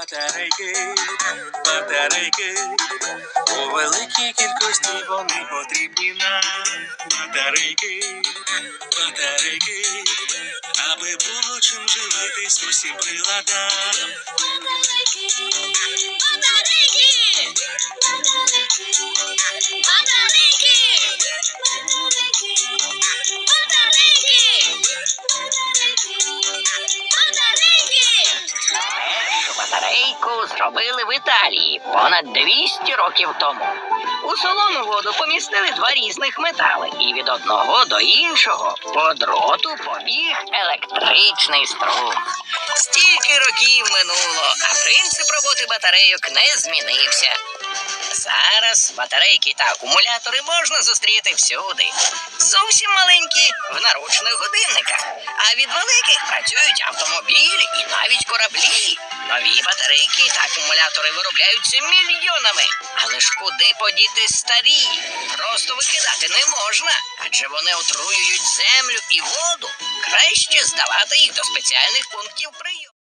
Батарейки, батарейки, у великій кількості вони потрібні нам. Батарейки, батарейки, аби було чим живитись усім приладам. Батарейки, батарейки, батарейки, Батарейку зробили в Італії понад 200 років тому. У солону воду помістили два різних метали, і від одного до іншого по дроту побіг електричний струм. Стільки років минуло, а принцип роботи батарейок не змінився. Зараз батарейки та акумулятори можна зустріти всюди. Зовсім маленькі в наручних годинниках, а від великих працюють автомобілі і навіть кораблі. Нові батарейки та акумулятори виробляються мільйонами. Але ж куди подіти старі? Просто викидати не можна, адже вони отруюють землю і воду. Краще здавати їх до спеціальних пунктів прийому.